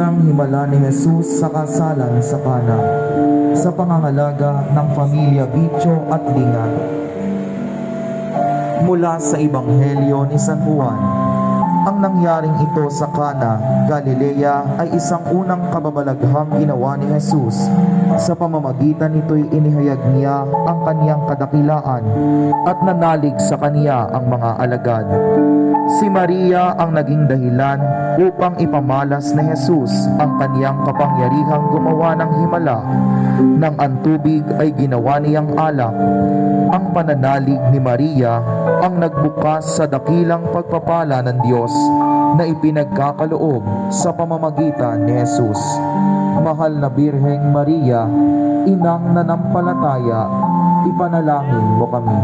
pagdadala ni Jesus sa kasalan sa Kana sa pangangalaga ng pamilya Bicho at Lingat. Mula sa Ebanghelyo ni San Juan, ang nangyaring ito sa Kana, Galilea ay isang unang kababalaghang ginawa ni Jesus. Sa pamamagitan nito'y inihayag niya ang kaniyang kadakilaan at nanalig sa kaniya ang mga alagad. Si Maria ang naging dahilan upang ipamalas ni Jesus ang kaniyang kapangyarihang gumawa ng himala nang ang tubig ay ginawa niyang alak. Ang pananalig ni Maria ang nagbukas sa dakilang pagpapala ng Diyos na ipinagkakaloob sa pamamagitan ni Jesus. Mahal na Birheng Maria, inang nanampalataya, ipanalangin mo kami.